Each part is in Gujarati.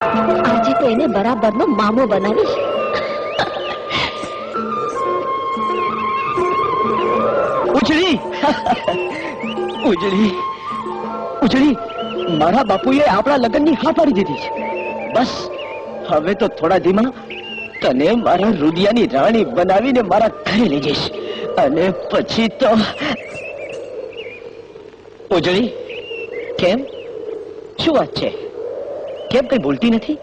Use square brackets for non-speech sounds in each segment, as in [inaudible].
આજે તો એને બરાબરનો મામો બનાવીશ. ઉજળી! ઉજળી! ઉજળી! મારા બાપુએ આપણા લગ્નની હા પાડી દીધી છે. બસ, હવે તો થોડા ધીમા. તને મારા રુદિયાની રાણી બનાવીને મારા ઘરે લઈ જઈશ. અને પછી તો ઉજળી, કેમ? શું વાત છે? કેમ કઈ બોલતી નથી?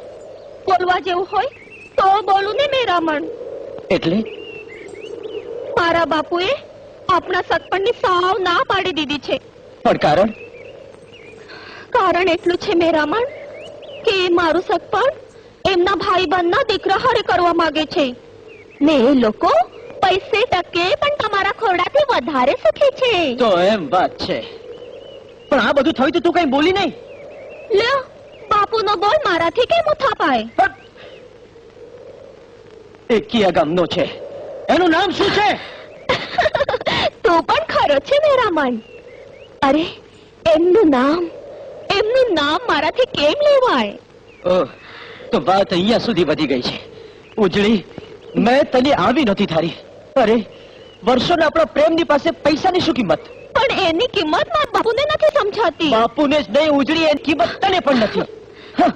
બોલવા જેવું હોય તો બોલું ને મેરામણ એટલે? મારા બાપુએ આપણા સતપણની સાવ ના પાડી દીધી છે. પણ કારણ? કારણ એટલું છે મેરામણ કે મારું સગપણ એમના ભાઈ બંધના દીકરા હારે કરવા માંગે છે. ને એ લોકો પૈસે ટકે પણ તમારા ખોરડાથી વધારે સુખી છે. તો એમ વાત છે. પણ આ બધું થયું તો તું કઈ બોલી નહીં? લ્યો બાપુનો બોલ મારાથી કેમ ઉથાપાય એકિયા ગામનો છે. એનું નામ શું છે? [laughs] તું પણ ખરો છે મેરામણ અરે એમનું નામ એમનું નામ મારાથી કેમ લેવાય? તો વાત અહીંયા સુધી વધી ગઈ છે. ઉજળી મેં તને આવી નથી થારી અરે વર્ષોના આપણા પ્રેમની પાસે પૈસાની શું કિંમત? પણ એની કિંમત મારા બાપુને નથી સમજાતી. બાપુને જ નહીં ઉજળી એની કિંમત તને પણ નથી. હા,